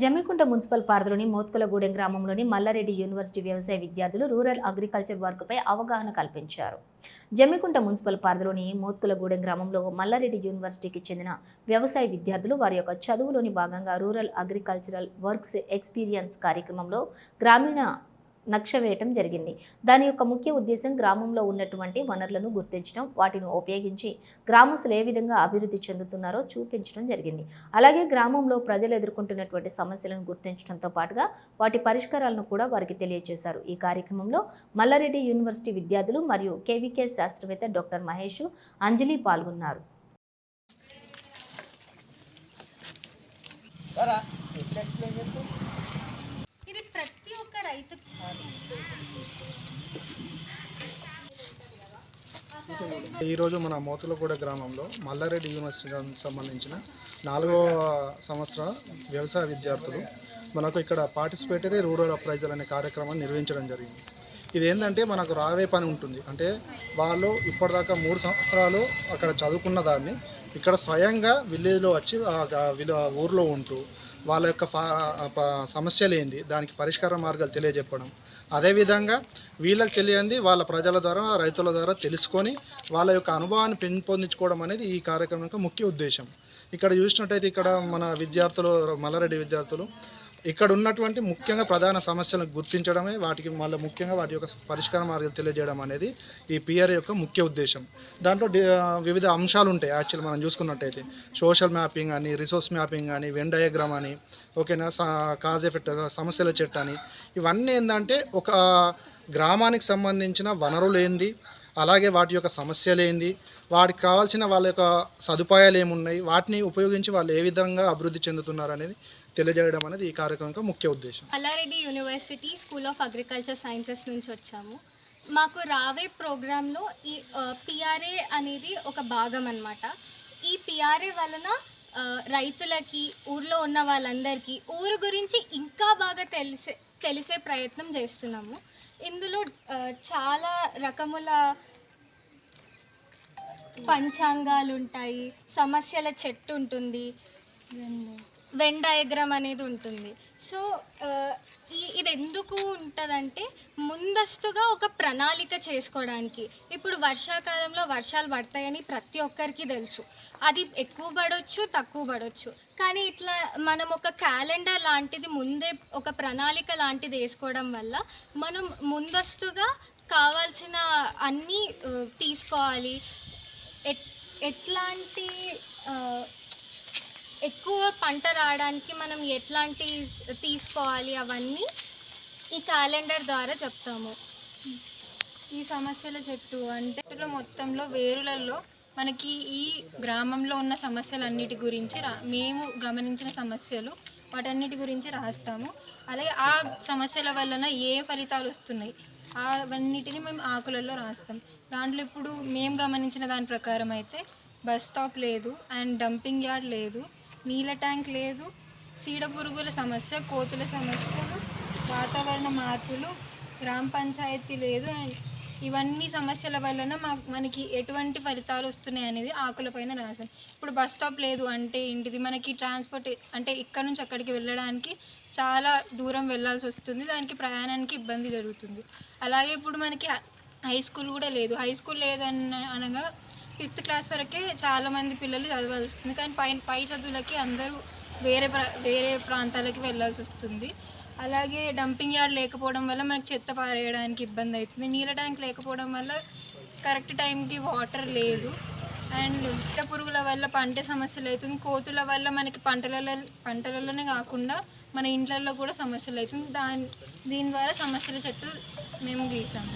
Jammikunta municipal పరిధిలోని మోత్కులగూడెం గ్రామంలోని Mallareddy university వ్యవసాయ విద్యార్థులు రూరల్ అగ్రికల్చర్ వర్క్పై అవగాహన కల్పించారు. జమ్మికుంట మున్సిపల్ పరిధిలోని మోత్కులగూడెం గ్రామంలో మల్లారెడ్డి యూనివర్సిటీకి చెందిన వ్యవసాయ విద్యార్థులు వారి యొక్క చదువులోని భాగంగా రూరల్ అగ్రికల్చరల్ వర్క్స్ ఎక్స్పీరియన్స్ కార్యక్రమంలో గ్రామీణ నక్ష వేయటం జరిగింది. దాని యొక్క ముఖ్య ఉద్దేశం గ్రామంలో ఉన్నటువంటి వనరులను గుర్తించడం వాటిని ఉపయోగించి గ్రామస్తులు ఏ విధంగా అభివృద్ధి చెందుతున్నారో చూపించడం జరిగింది. అలాగే గ్రామంలో ప్రజలు ఎదుర్కొంటున్నటువంటి సమస్యలను గుర్తించడంతో పాటుగా వాటి పరిష్కారాలను కూడా వారికి తెలియజేశారు. ఈ కార్యక్రమంలో మల్లారెడ్డి యూనివర్సిటీ విద్యార్థులు మరియు కేవీకే శాస్త్రవేత్త డాక్టర్ మహేష్ అంజలి పాల్గొన్నారు. ఇది ఈరోజు మన మోతులగూడ గ్రామంలో మల్లారెడ్డి యూనివర్సిటీకి సంబంధించిన నాలుగవ సంవత్సర వ్యవసాయ విద్యార్థులు మనకు ఇక్కడ పార్టిసిపేటరీ రూరల్ అప్రైజల్ అనే కార్యక్రమాన్ని నిర్వహించడం జరిగింది. ఇది ఏంటంటే మనకు రావే పని ఉంటుంది. అంటే వాళ్ళు ఇప్పటిదాకా మూడు సంవత్సరాలు అక్కడ చదువుకున్న దాన్ని ఇక్కడ స్వయంగా విలేజ్లో వచ్చి ఊర్లో ఉంటూ వాళ్ళ యొక్క సమస్యలు ఏంది దానికి పరిష్కార మార్గాలు తెలియజెప్పడం. అదేవిధంగా వీళ్ళకి తెలియంది వాళ్ళ ప్రజల ద్వారా రైతుల ద్వారా తెలుసుకొని వాళ్ళ యొక్క అనుభవాన్ని పెంపొందించుకోవడం అనేది ఈ కార్యక్రమం యొక్క ముఖ్య ఉద్దేశం. ఇక్కడ చూసినట్టయితే ఇక్కడ మన విద్యార్థులు మల్లారెడ్డి విద్యార్థులు ఇక్కడ ఉన్నటువంటి ముఖ్యంగా ప్రధాన సమస్యలను గుర్తించడమే వాటికి మళ్ళీ ముఖ్యంగా వాటి యొక్క పరిష్కార మార్గాలు తెలియజేయడం అనేది ఈ పిఆర్ యొక్క ముఖ్య ఉద్దేశం. దాంట్లో వివిధ అంశాలు ఉంటాయి. యాక్చువల్ మనం చూసుకున్నట్టయితే సోషల్ మ్యాపింగ్ అని రిసోర్స్ మ్యాపింగ్ అని వెన్ డయాగ్రామ్ అని ఓకేనా కాజ్ ఎఫెక్ట్ సమస్యల చెట్టు అని. ఇవన్నీ ఏంటంటే ఒక గ్రామానికి సంబంధించిన వనరులు ఏంది? అలాగే వాటి యొక్క సమస్యలు ఏంది? వాటికి కావాల్సిన వాళ్ళ యొక్క సదుపాయాలు ఏమున్నాయి? వాటిని ఉపయోగించి వాళ్ళు ఏ విధంగా అభివృద్ధి చెందుతున్నారు అనేది తెలియజేయడం అనేది ఈ కార్యక్రమం యొక్క ముఖ్య ఉద్దేశం. Allareddy university school of agriculture sciences నుంచి వచ్చాము. మాకు రావే ప్రోగ్రాంలో ఈ పిఆర్ఏ అనేది ఒక భాగం అన్నమాట. ఈ పిఆర్ఏ వలన రైతులకి ఊర్లో ఉన్న వాళ్ళందరికీ ఊరు గురించి ఇంకా బాగా తెలిసే తెలిసే ప్రయత్నం చేస్తున్నాము. ఇందులో చాలా రకముల పంచాంగాలు ఉంటాయి సమస్యల చెట్టు ఉంటుంది. వెన్ డయాగ్రామ్ అనేది ఉంటుంది. సో uh, ఈ ఇది ఎందుకు ఉంటుందంటే ముందస్తుగా ఒక ప్రణాళిక చేసుకోవడానికి. ఇప్పుడు వర్షాకాలంలో వర్షాలు పడతాయని ప్రతి ఒక్కరికి తెలుసు. అది ఎక్కువ పడవచ్చు తక్కువ పడవచ్చు కానీ ఇట్లా మనం ఒక క్యాలెండర్ లాంటిది ముందే ఒక ప్రణాళిక లాంటిది వేసుకోవడం వల్ల మనం ముందస్తుగా కావాల్సిన అన్నీ uh, తీసుకోవాలి. ఎట్ ఎట్లాంటి uh, ఎక్కువ పంట రావడానికి మనం ఎట్లాంటి తీసుకోవాలి అవన్నీ ఈ క్యాలెండర్ ద్వారా చెప్తాము. ఈ సమస్యల చెట్టు అంటే మొత్తంలో వేరులలో మనకి ఈ గ్రామంలో ఉన్న సమస్యలన్నిటి గురించి రా మేము గమనించిన సమస్యలు వాటన్నిటి గురించి రాస్తాము. అలాగే ఆ సమస్యల వలన ఏ ఫలితాలు వస్తున్నాయి అవన్నిటిని మేము ఆకులలో రాస్తాం. దాంట్లో ఇప్పుడు మేము గమనించిన దాని ప్రకారం అయితే బస్ స్టాప్ లేదు అండ్ డంపింగ్ యార్డ్ లేదు నీళ్ళ ట్యాంక్ లేదు. చీడ పురుగుల సమస్య కోతుల సమస్యలు వాతావరణ మార్పులు గ్రామ పంచాయతీ లేదు. అండ్ ఇవన్నీ సమస్యల వలన మా మనకి ఎటువంటి ఫలితాలు వస్తున్నాయి అనేది ఆకులపైన రాశాను ఇప్పుడు బస్ స్టాప్ లేదు అంటే ఏంటిది? మనకి ట్రాన్స్పోర్ట్ అంటే ఇక్కడ నుంచి అక్కడికి వెళ్ళడానికి చాలా దూరం వెళ్ళాల్సి వస్తుంది. దానికి ప్రయాణానికి ఇబ్బంది జరుగుతుంది. అలాగే ఇప్పుడు మనకి హై స్కూల్ కూడా లేదు. హై స్కూల్ లేదన్న అనగా ఫిఫ్త్ క్లాస్ వరకే చాలామంది పిల్లలు చదవాల్సి వస్తుంది. కానీ పై పై చదువులకి అందరూ వేరే వేరే ప్రాంతాలకి వెళ్ళాల్సి వస్తుంది. అలాగే డంపింగ్ యార్డ్ లేకపోవడం వల్ల మనకి చెత్త పారేయడానికి ఇబ్బంది అవుతుంది. నీళ్ళ ట్యాంక్ లేకపోవడం వల్ల కరెక్ట్ టైంకి వాటర్ లేదు. అండ్ ఇట్ట పురుగుల వల్ల పంట సమస్యలు అవుతుంది. కోతుల వల్ల మనకి పంటలలో పంటలలోనే కాకుండా మన ఇంట్లలో కూడా సమస్యలు అవుతుంది. దాని దీని ద్వారా సమస్యల చెట్టు మేము గీసాము.